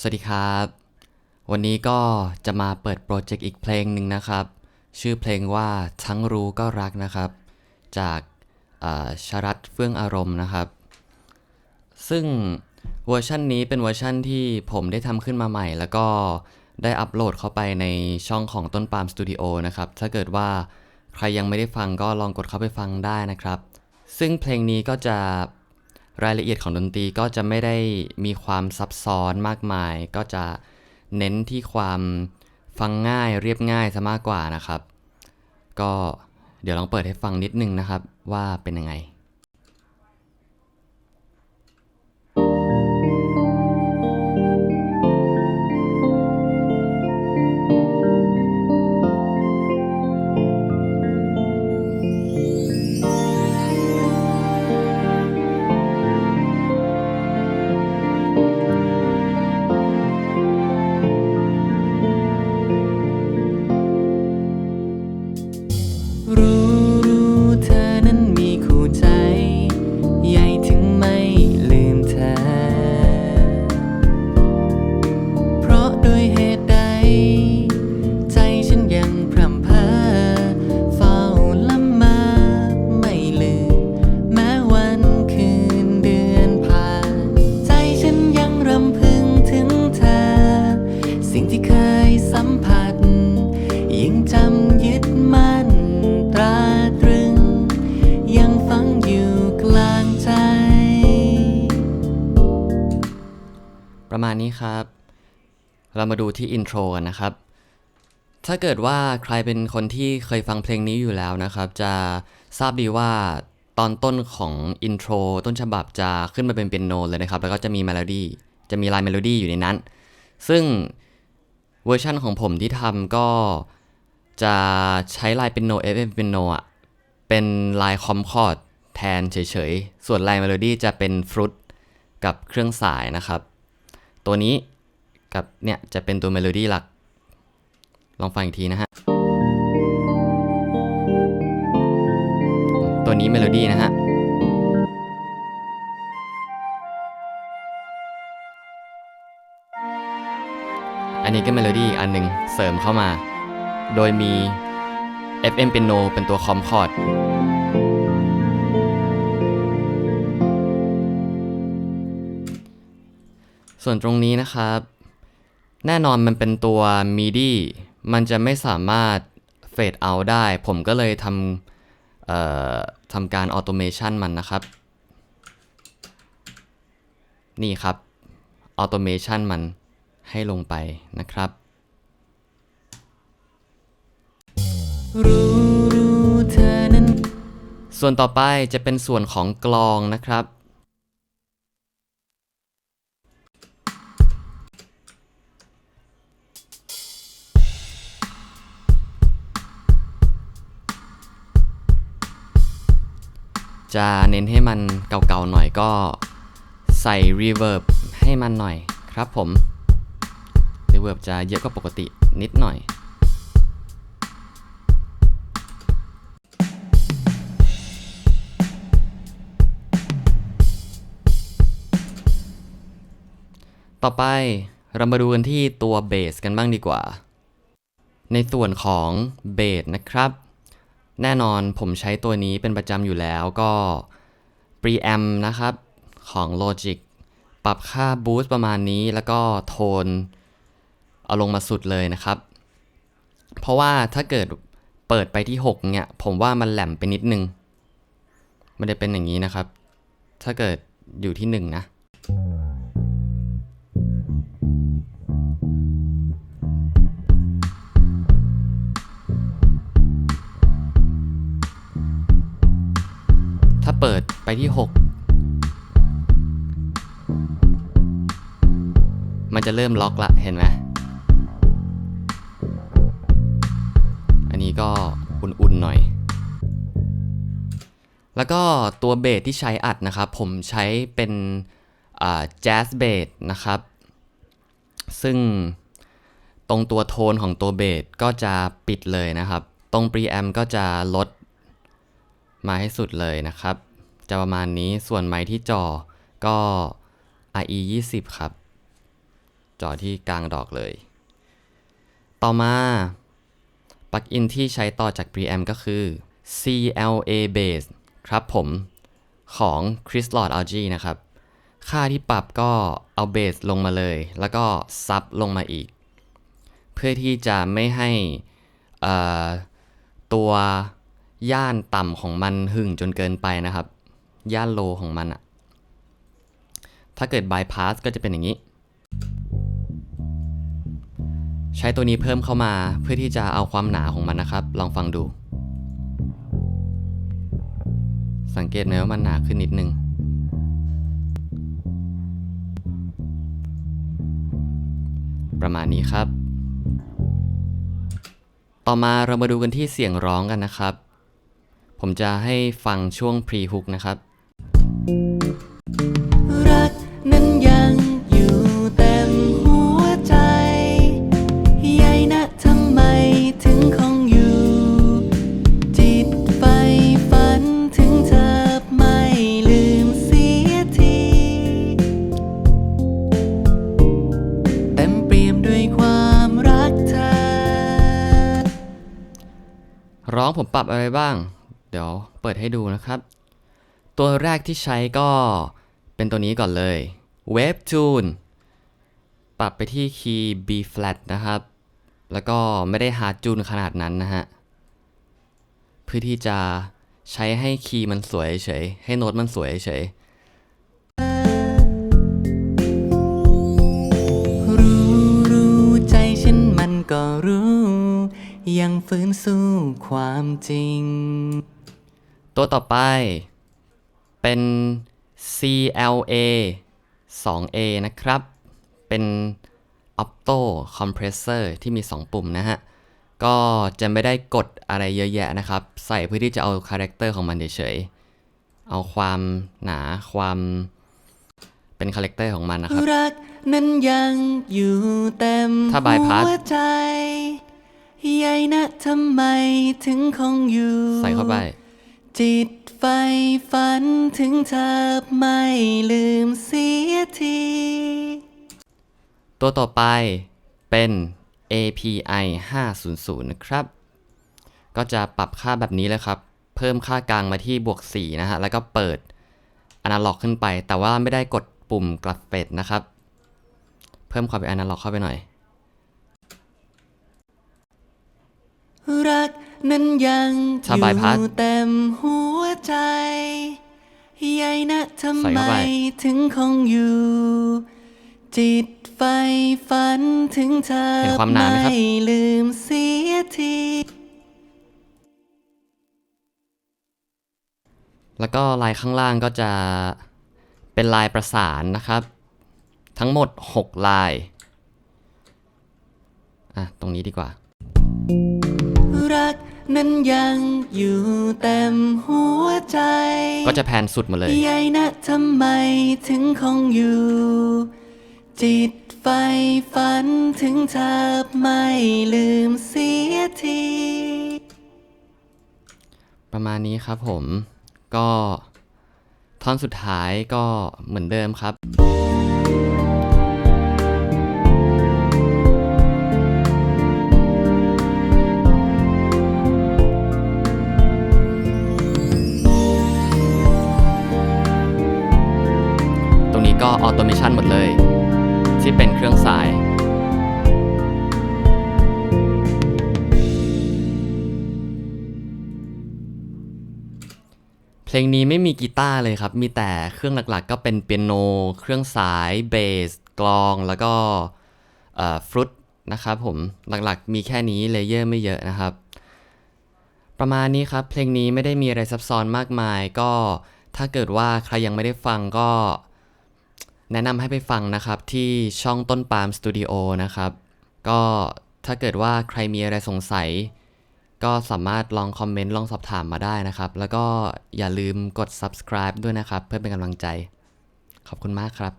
สวัสดีครับ วันนี้ก็จะมาเปิดโปรเจกต์อีกเพลงหนึ่งนะครับ ชื่อเพลงว่าทั้งรู้ก็รักนะครับ จากอ่าชรัตเฟื่องอารมณ์นะครับ ซึ่งเวอร์ชันนี้เป็นเวอร์ชันที่ผมได้ทำขึ้นมาใหม่ แล้วก็ได้อัปโหลดเข้าไปในช่องของต้นปาล์มสตูดิโอนะครับ ถ้าเกิดว่าใครยังไม่ได้ฟังก็ลองกดเข้าไปฟังได้นะครับ ซึ่งเพลงนี้ก็จะ รายละเอียดของดนตรีก็จะไม่ได้มีความซับซ้อนมากมาย ก็จะเน้นที่ความฟังง่ายเรียบง่ายซะมากกว่านะครับ ก็เดี๋ยวลองเปิดให้ฟังนิดนึงนะครับว่าเป็นยังไง ครับ เรามาดูที่อินโทรกันนะครับ ถ้าเกิดว่าใครเป็นคนที่เคยฟังเพลงนี้อยู่แล้วนะครับ จะทราบดีว่าตอนต้นของอินโทรต้นฉบับจะขึ้นมาเป็นเปียโนเลยนะครับ แล้วก็จะมีเมโลดี้จะมีลายเมโลดี้อยู่ในนั้น ซึ่งเวอร์ชั่นของผมที่ทำก็จะใช้ลายเปียโน FM เปียโนอะเป็นลายคอมคอร์ดแทนเฉยๆ ส่วนลายเมโลดี้จะเป็นฟรุตกับเครื่องสายนะครับ ตัวนี้กับเนี่ยจะเป็นตัวเมโลดี้หลัก ลองฟังอีกทีนะฮะ ตัวนี้เมโลดี้นะฮะ อันนี้ก็เมโลดี้อีกอันหนึ่งเสริมเข้ามา โดยมี FM Piano เป็นตัวคอมคอร์ด ส่วนตรงนี้นะครับ แน่นอนมันเป็นตัว MIDI มันจะไม่สามารถเฟดเอาได้ ผมก็เลยทำเอ่อทำการออโตเมชันมันนะครับ นี่ครับออโตเมชันมันให้ลงไปนะครับ รู้รู้เธอนั้น ส่วนต่อไปจะเป็นส่วนของกลองนะครับ จะเน้นให้มันเก่าๆหน่อยก็ใส่ reverb ให้มันหน่อยครับผม reverb จะเยอะกว่าปกตินิดหน่อย ต่อไปเรามาดูกันที่ตัวเบสกันบ้างดีกว่า ในส่วนของเบสนะครับ แน่นอนผมใช้ตัวนี้เป็นประจำอยู่แล้วก็ preamp นะครับของ Logic ปรับค่า boost ประมาณนี้แล้วก็โทน เอาลงมาสุดเลยนะครับ เพราะว่าถ้าเกิดเปิดไปที่ 6 เนี่ย ผมว่ามันแหลมไปนิดนึง ไม่ได้เป็นอย่างนี้นะครับ ถ้าเกิดอยู่ที่ 1 นะ ที่ 6 มันจะเริ่มล็อกละเห็นไหมอันนี้ก็อุ่นๆหน่อย แล้วก็ตัวเบสที่ใช้อัดนะครับ ผมใช้เป็นแจ๊สเบสนะครับ ซึ่งตรงตัวโทนของตัวเบสก็จะปิดเลยนะครับ ตรงปรีแอมก็จะลดมาให้สุดเลยนะครับ จะประมาณนี้ ส่วนไม้ที่จอก็ RE 20ครับ จ่อที่กลางดอกเลย ต่อมาปลั๊กอินที่ใช้ต่อจาก preamp ก็คือ CLA Bass ครับผมของ Chris Lord Algie นะครับ ค่าที่ปรับก็เอาเบสลงมาเลย แล้วก็ซับลงมาอีก เพื่อที่จะไม่ให้ตัวย่านต่ำของมันหึ่งจนเกินไปนะครับ ย่านโลของมันอะถ้าเกิดบายพาสก็จะเป็นอย่างนี้ ใช้ตัวนี้เพิ่มเข้ามาเพื่อที่จะเอาความหนาของมันนะครับ ลองฟังดู สังเกตไหมว่ามันหนาขึ้นนิดนึงประมาณนี้ครับ ต่อมาเรามาดูกันที่เสียงร้องกันนะครับ ผมจะให้ฟังช่วง pre hook นะครับ องผมปรับอะไรบ้าง เดี๋ยวเปิดให้ดูนะครับ ตัวแรกที่ใช้ก็เป็นตัวนี้ก่อนเลย Wave Tune ปรับไปที่คีย์ B flat นะครับ แล้วก็ไม่ได้ hard tune ขนาดนั้นนะฮะ เพื่อที่จะใช้ให้คีย์มันสวยเฉย ให้โน้ตมันสวยเฉยรู้รู้ใจฉันมันก็รู้ ยังฝืนสู้ความจริง ตัวต่อไป เป็น CLA 2A นะครับ เป็น Opto Compressor ที่มี 2 ปุ่มนะฮะ ก็จะไม่ได้กดอะไรเยอะแยะนะครับ ใส่เพื่อที่จะเอาคาแรคเตอร์ของมันเฉยๆ เอาความหนาความเป็นคาแรคเตอร์ของมันนะครับ รักนั้นยังอยู่เต็มถ้า bypass หัวใจใหญ่ นะทำไมถึงคงอยู่ใส่เข้าไป จิตไฟฝันถึงเธอไม่ลืมเสียที ตัวต่อไปเป็น API 500 นะครับ ก็จะปรับค่าแบบนี้เลยครับ เพิ่มค่ากลางมาที่บวก 4 นะฮะ แล้วก็เปิดอนาล็อกขึ้นไป แต่ว่าไม่ได้กดปุ่มกลับเฟดนะครับ เพิ่มความเป็นอนาล็อกเข้าไปหน่อย รักนั้นยังอถ้ายู่ bypass เต็มหัวใจใหญ่นะทำใส่ไมเข้าไปถึงคงอยู่ จิตไฟฝันถึงเธอเห็นความหนาไหมครับไม่ลืมเสียทีแล้วก็ลายข้างล่างก็จะเป็นลายประสานนะครับ ทั้งหมด 6 ลาย อะ ตรงนี้ดีกว่า รักนั้นยังอยู่เต็มหัวใจ ก็จะแพนสุดหมาเลย ใหญ่นะทำไมถึงคงอยู่ จิตไฟฝันถึงเธอไม่ลืมเสียที ประมาณนี้ครับผม ก็ท่อนสุดท้ายก็เหมือนเดิมครับ ออโตเมชันหมดเลย ที่เป็นเครื่องสาย เพลงนี้ไม่มีกีตาร์เลยครับ มีแต่เครื่องหลักๆ ก็เป็นเปียโน เครื่องสายเบสกลองแล้วก็ฟรุตนะครับผมหลักๆ มีแค่นี้เลเยอร์ไม่เยอะนะครับ ประมาณนี้ครับ เพลงนี้ไม่ได้มีอะไรซับซ้อนมากมาย ก็ถ้าเกิดว่าใครยังไม่ได้ฟังก็ แนะนำให้ไปฟังนะครับที่ช่องต้นปาล์มสตูดิโอนะครับ ก็ถ้าเกิดว่าใครมีอะไรสงสัย ก็สามารถลองคอมเมนต์ลองสอบถามมาได้นะครับ แล้วก็อย่าลืมกด subscribe ด้วยนะครับ เพื่อเป็นกำลังใจ ขอบคุณมากครับ